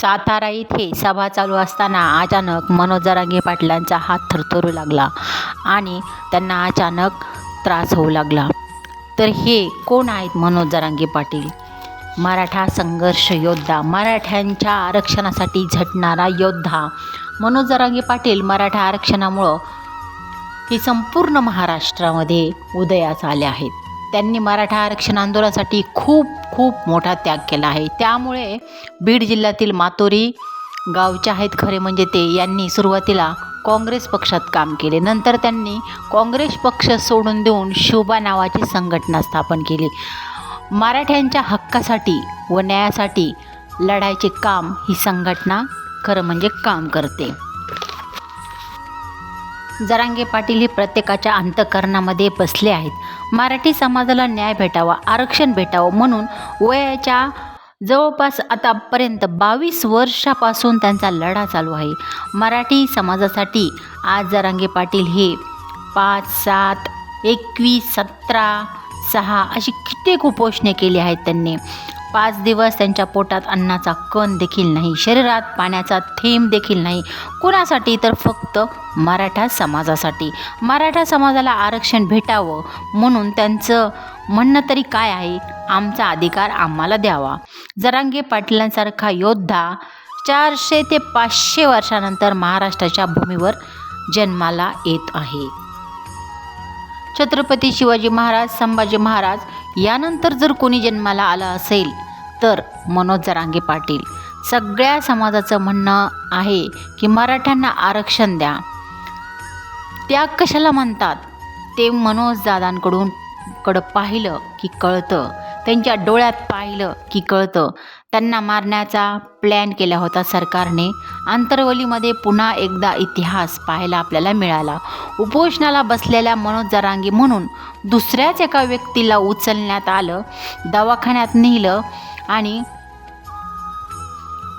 सातारा इथे सभा चालू असताना अचानक मनोज जरांगे पाटलांचा हात थरथरू लागला आणि त्यांना अचानक त्रास होऊ लागला. तर हे कोण आहेत मनोज जरांगे पाटील? मराठा संघर्ष योद्धा मराठ्यांच्या आरक्षणासाठी झटणारा योद्धा. मनोज जरांगे पाटील मराठा आरक्षणामुळं ही संपूर्ण महाराष्ट्रामध्ये उदयास आले आहेत. त्यांनी मराठा आरक्षण आंदोलनासाठी खूप खूप मोठा त्याग केला आहे. त्यामुळे बीड जिल्ह्यातील मातोरी गावचे आहेत खरे म्हणजे ते. यांनी सुरुवातीला काँग्रेस पक्षात काम केले. नंतर त्यांनी काँग्रेस पक्ष सोडून देऊन शोभा नावाची संघटना स्थापन केली. मराठ्यांच्या हक्कासाठी व न्यायासाठी लढायचे काम ही संघटना खरं म्हणजे काम करते. जरांगे पाटील हे प्रत्येकाच्या अंतकरणामध्ये बसले आहेत. मराठी समाजाला न्याय भेटावा आरक्षण भेटावं म्हणून वयाच्या जवळपास आतापर्यंत बावीस वर्षापासून त्यांचा लढा चालू आहे. मराठी समाजासाठी आज जरांगे पाटील हे पाच सात एकवीस सतरा सहा अशी कित्येक उपोषणे केली आहेत त्यांनी. पाच दिवस त्यांच्या पोटात अन्नाचा कण देखील नाही शरीरात पाण्याचा थेंब देखील नाही. कुणासाठी तर फक्त मराठा समाजासाठी. मराठा समाजाला आरक्षण भेटावं म्हणून त्यांचं म्हणणं तरी काय आहे? आमचा अधिकार आम्हाला द्यावा. जरांगे पाटलांसारखा योद्धा चारशे ते पाचशे वर्षानंतर महाराष्ट्राच्या भूमीवर जन्माला येत आहे. छत्रपती शिवाजी महाराज संभाजी महाराज यानंतर जर कोणी जन्माला आलं असेल तर मनोज जरांगे पाटील. सगळ्या समाजाचं म्हणणं आहे की मराठ्यांना आरक्षण द्या. त्याग कशाला म्हणतात? ते मनोज दादांकडून कडं पाहिलं की कळतं. त्यांच्या डोळ्यात पाहिलं की कळतं. त्यांना मारण्याचा प्लॅन केला होता सरकारने. आंतरवलीमध्ये पुन्हा एकदा इतिहास पाहायला आपल्याला मिळाला. उपोषणाला बसलेल्या मनोज जरांगी म्हणून दुसऱ्याच एका व्यक्तीला उचलण्यात आलं. दवाखान्यात नेलं आणि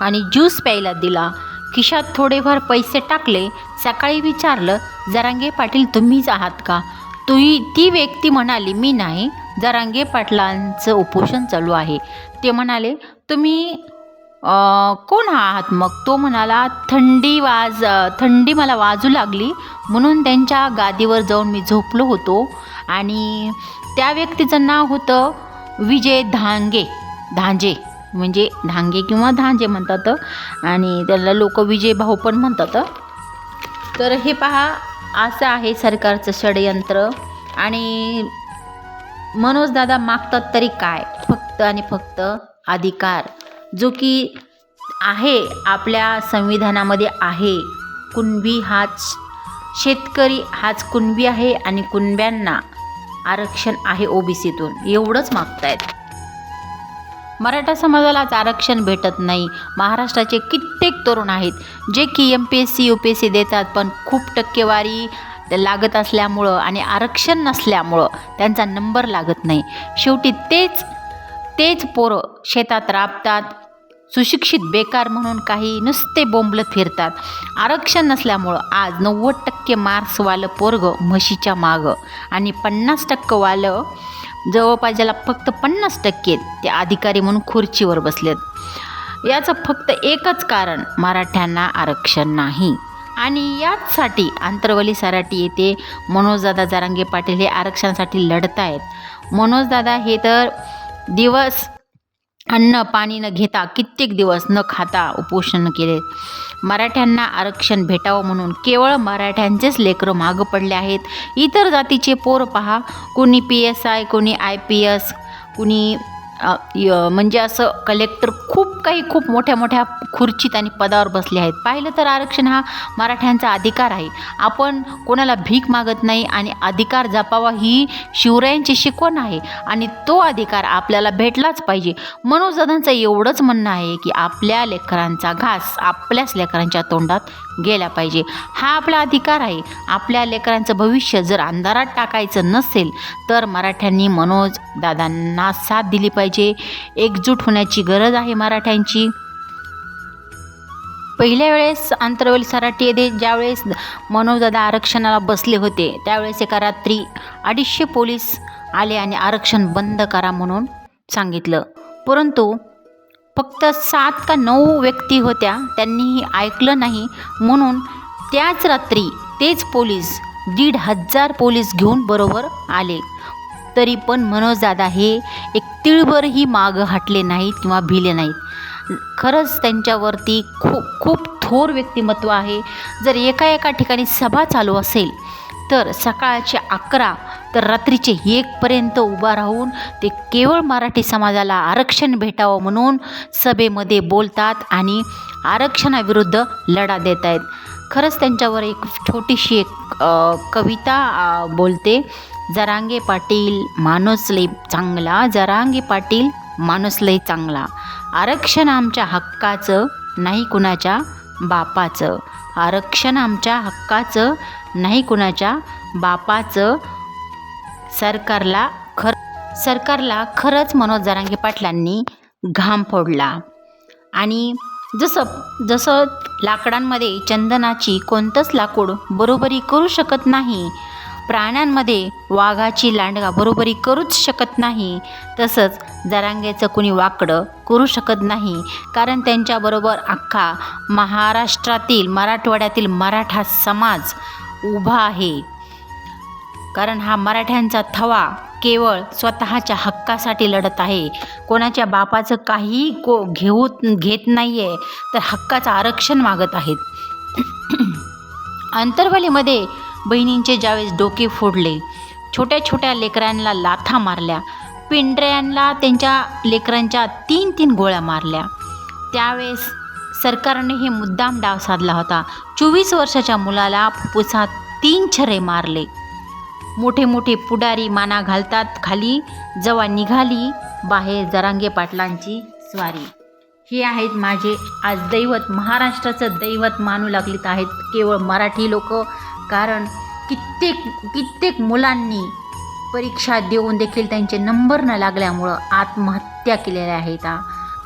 आणि ज्यूस प्यायला दिला. खिशात थोडेफार पैसे टाकले. सकाळी विचारलं जरांगे पाटील तुम्हीच आहात का? तुही ती व्यक्ती म्हणाली मी नाही. जरांगे पाटलांचं उपोषण चालू आहे. ते म्हणाले तुम्ही कोण आहात? मग तो म्हणाला थंडी वाज थंडी मला वाजू लागली म्हणून त्यांच्या गादीवर जाऊन मी झोपलो होतो आणि त्या व्यक्तीचं नाव होतं विजय धांगे धांजे. म्हणजे धांगे किंवा धांजे म्हणतात. आणि त्याला लोक विजय भाऊ पण म्हणतात. तर हे पहा असं आहे सरकारचं षडयंत्र. आणि मनोजदादा मागतात तरी काय? फक्त आणि फक्त अधिकार. जो की आहे आपल्या संविधानामध्ये आहे. कुणबी हाच शेतकरी हाच कुणबी आहे आणि कुणब्यांना आरक्षण आहे ओबीसीतून. एवढंच मागतायत. मराठा समाजालाच आरक्षण भेटत नाही. महाराष्ट्राचे कित्येक तरुण आहेत जे की M P S C U P S C देतात पण खूप टक्केवारी लागत असल्यामुळं आणि आरक्षण नसल्यामुळं त्यांचा नंबर लागत नाही. शेवटी तेच तेच पोरं शेतात राबतात सुशिक्षित बेकार म्हणून काही नुसते बोंबलत फिरतात. आरक्षण नसल्यामुळं आज नव्वद टक्के मार्क्सवालं पोरगं म्हशीच्या मागं आणि पन्नास टक्कंवालं जवळपास ज्याला फक्त पन्नास टक्के ते अधिकारी म्हणून खुर्चीवर बसलेत. याचं फक्त एकच कारण मराठ्यांना आरक्षण नाही. आणि याचसाठी आंतरवली सराटी येथे मनोजदादा जारांगे पाटील हे आरक्षणासाठी लढत आहेत मनोजदादा हे तर दिवस अन्न पाणी न घेता कित्येक दिवस न खाता उपोषण केले. मराठ्यांना आरक्षण भेटावं म्हणून केवळ मराठ्यांचेच लेकरं मागं पडले आहेत. इतर जातीचे पोर पहा. कोणी पी एस आय कोणी आय पी एस कुणी म्हणजे असं कलेक्टर खूप काही खूप मोठ्या मोठ्या खुर्चीत आणि पदावर बसले आहेत. पाहिलं तर आरक्षण हा मराठ्यांचा अधिकार आहे. आपण कोणाला भीक मागत नाही आणि अधिकार जपावा ही शिवरायांची शिकवण आहे आणि तो अधिकार आपल्याला भेटलाच पाहिजे. मनोजदांचं एवढंच म्हणणं आहे की आपल्या लेकरांचा घास आपल्याच लेकरांच्या तोंडात गेला पाहिजे. हा आपला अधिकार आहे. आपल्या लेकरांचं भविष्य जर अंधारात टाकायचं नसेल तर मराठ्यांनी मनोज दादांना साथ दिली पाहिजे. एकजूट होण्याची गरज आहे मराठ्यांची. पहिल्या वेळेस आंतरवली सराटी येथे ज्यावेळेस मनोजदादा आरक्षणाला बसले होते त्यावेळेस एका रात्री अडीचशे पोलीस आले आणि आरक्षण बंद करा म्हणून सांगितलं. परंतु फक्त सात का नऊ व्यक्ती होत्या त्यांनीही ऐकलं नाही. म्हणून त्याच रात्री तेच पोलीस दीड हजार पोलीस घेऊन बरोबर आले. तरी पण मनोजदादा हे एक तिळभरही मागं हटले नाहीत किंवा भिले नाहीत. खरंच त्यांच्यावरती खूप खूप थोर व्यक्तिमत्व आहे. जर एका एका ठिकाणी सभा चालू असेल तर सकाळचे अकरा तर रात्रीचे एकपर्यंत उभा राहून ते केवळ मराठी समाजाला आरक्षण भेटावं म्हणून सभेमध्ये बोलतात आणि आरक्षणाविरुद्ध लढा देत आहेत. खरंच त्यांच्यावर एक छोटीशी एक कविता बोलते. जरांगे पाटील माणूस लई चांगला जरांगे पाटील माणूस लई चांगला. आरक्षण आमच्या हक्काचं नाही कुणाच्या बापाचं. आरक्षण आमच्या हक्काचं नाही कुणाच्या बापाचं सरकारला खर सरकारला खरंच मनोज जरांगे पाटलांनी घाम फोडला. आणि जसं जसं लाकडांमध्ये चंदनाची कोणतंच लाकूड बरोबरी करू शकत नाही प्राण्यांमध्ये वाघाची लांडगा बरोबरी करूच शकत नाही तसंच जरांगेचं कुणी वाकडं करू शकत नाही कारण त्यांच्याबरोबर अख्खा महाराष्ट्रातील मराठवाड्यातील मराठा समाज उभा आहे. कारण हा मराठ्यांचा थवा केवळ स्वतःच्या हक्कासाठी लढत आहे. कोणाच्या बापाचं काहीही को घेऊ घेत नाही आहे तर हक्काचं आरक्षण मागत आहेत. अंतरवालीमध्ये बहिणींचे ज्यावेळेस डोके फोडले छोट्या छोट्या लेकरांना लाथा मारल्या पिंढऱ्यांना त्यांच्या लेकरांच्या तीन तीन गोळ्या मारल्या त्यावेळेस सरकारने हे मुद्दाम डाव साधला होता. चोवीस वर्षाच्या मुलाला फुफ्फुसात तीन छरे मारले. मोठे मोठे पुढारी माना घालतात खाली जवा निघाली बाहेर जरांगे पाटलांची स्वारी. हे आहेत माझे आज दैवत. महाराष्ट्राचं दैवत मानू लागलीत आहेत केवळ मराठी लोक. कारण कित्येक कित्येक मुलांनी परीक्षा देऊन देखील त्यांचे नंबर न लागल्यामुळं आत्महत्या केलेल्या आहेत.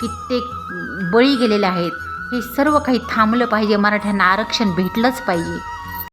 कित्येक बळी गेलेले आहेत. हे सर्व काही थांबलं पाहिजे. मराठ्यांना आरक्षण भेटलंच पाहिजे.